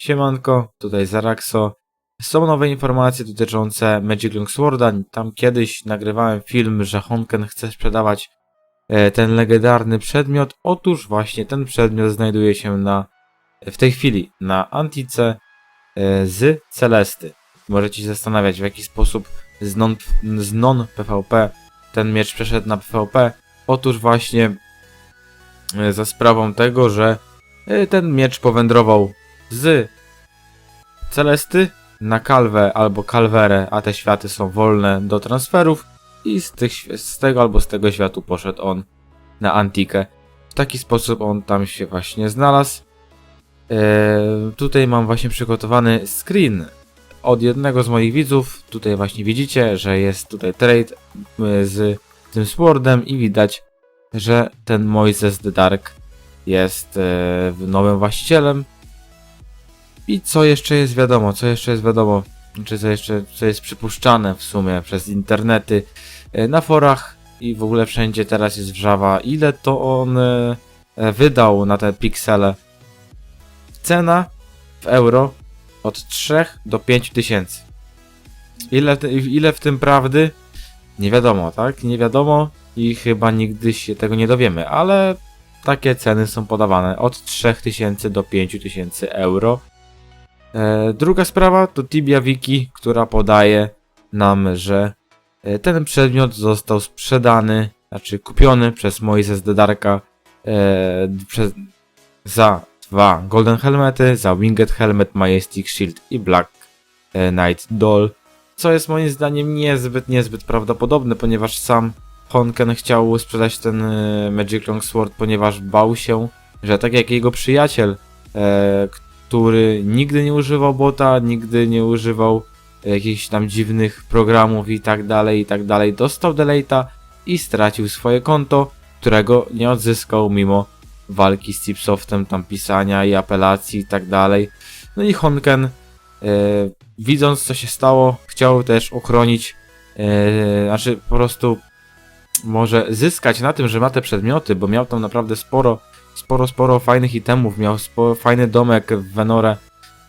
Siemanko, tutaj Zaraxo. Są nowe informacje dotyczące Magic Long Sworda. Tam kiedyś nagrywałem film, że Honken chce sprzedawać e, ten legendarny przedmiot. Otóż właśnie ten przedmiot znajduje się na, w tej chwili na Antice e, z Celesty. Możecie się zastanawiać w jaki sposób z non, z non ten miecz przeszedł na PvP. Otóż właśnie e, za sprawą tego, że ten miecz powędrował z Celesty na Kalwę albo Kalwerę, a te światy są wolne do transferów i z, tych, z tego albo z tego światu poszedł on na Antikę. W taki sposób on tam się właśnie znalazł. Eee, tutaj mam właśnie przygotowany screen od jednego z moich widzów. Tutaj właśnie widzicie, że jest tutaj trade e, z tym Swordem i widać, że ten Moises the Dark jest e, nowym właścicielem. I co jeszcze jest wiadomo, co jeszcze jest wiadomo, czy co jeszcze, co jest przypuszczane w sumie przez internety, e, na forach i w ogóle wszędzie teraz jest wrzawa, ile to on e, e, wydał na te piksele. Cena w euro od 3 do 5 tysięcy. Ile, ile w tym prawdy? Nie wiadomo, tak? Nie wiadomo i chyba nigdy się tego nie dowiemy, ale takie ceny są podawane od 3000 do 5000 euro. E, druga sprawa to Tibia Wiki, która podaje nam, że e, ten przedmiot został sprzedany, znaczy kupiony przez Moises de Darka e, za dwa Golden Helmety, za Winged Helmet, Majestic Shield i Black e, Knight Doll, co jest moim zdaniem niezbyt, niezbyt prawdopodobne, ponieważ sam Honken chciał sprzedać ten Magic Long Sword, ponieważ bał się, że tak jak jego przyjaciel, e, który nigdy nie używał bota, nigdy nie używał jakichś tam dziwnych programów i tak dalej, i tak dalej, dostał deleita i stracił swoje konto, którego nie odzyskał mimo walki z Chipsoftem, tam pisania i apelacji i tak dalej. No i Honken, e, widząc co się stało, chciał też ochronić, e, znaczy po prostu może zyskać na tym, że ma te przedmioty, bo miał tam naprawdę sporo sporo, sporo fajnych itemów, miał sporo, fajny domek w Venore.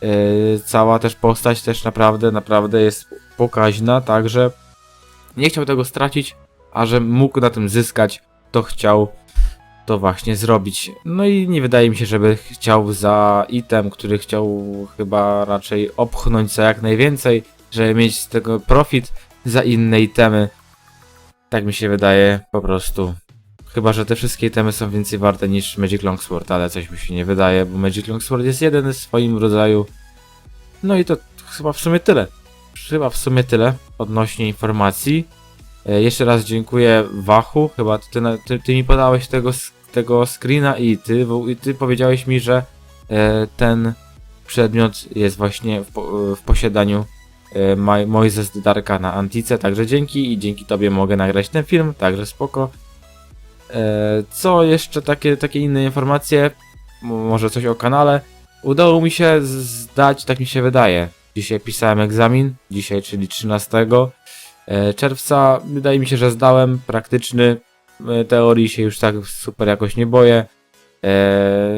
Yy, cała też postać też naprawdę, naprawdę jest pokaźna, także nie chciał tego stracić, a że mógł na tym zyskać, to chciał to właśnie zrobić. No i nie wydaje mi się, żeby chciał za item, który chciał chyba raczej opchnąć za jak najwięcej, żeby mieć z tego profit za inne itemy. Tak mi się wydaje po prostu. Chyba, że te wszystkie itemy są więcej warte niż Magic Longsword, ale coś mi się nie wydaje, bo Magic Longsword jest jeden w swoim rodzaju. No i to chyba w sumie tyle. Chyba w sumie tyle odnośnie informacji. E, jeszcze raz dziękuję Wachu, chyba ty, ty, ty mi podałeś tego, tego screena i ty, w- i ty powiedziałeś mi, że e, ten przedmiot jest właśnie w, po, w posiadaniu e, Moises Darka na Antice, także dzięki i dzięki tobie mogę nagrać ten film, także spoko. E, Co jeszcze takie, takie inne informacje? Może coś o kanale? Udało mi się zdać, tak mi się wydaje. Dzisiaj pisałem egzamin, dzisiaj, czyli 13 e, czerwca. Wydaje mi się, że zdałem praktyczny. E, Teorii się już tak super jakoś nie boję.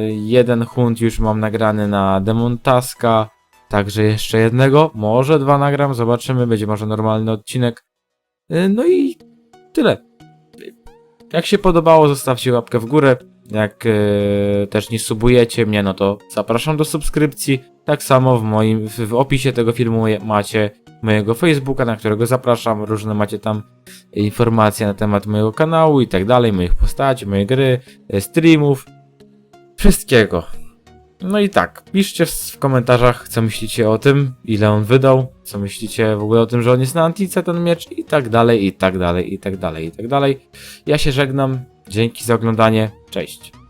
Jeden hunt już mam nagrany na Demon Taska. Także jeszcze jednego, może dwa nagram, zobaczymy, będzie może normalny odcinek. No i tyle. Jak się podobało, zostawcie łapkę w górę. Jak e, też nie subujecie mnie, no to zapraszam do subskrypcji. Tak samo w moim w, w opisie tego filmu macie mojego Facebooka, na którego zapraszam. Różne macie tam informacje na temat mojego kanału i tak dalej, moich postaci, mojej gry, e, streamów, wszystkiego. No i tak, piszcie w, komentarzach, co myślicie o tym, ile on wydał, co myślicie w ogóle o tym, że on jest na Antice ten miecz i tak dalej, i tak dalej, i tak dalej, i tak dalej. Ja się żegnam. Dzięki za oglądanie. Cześć.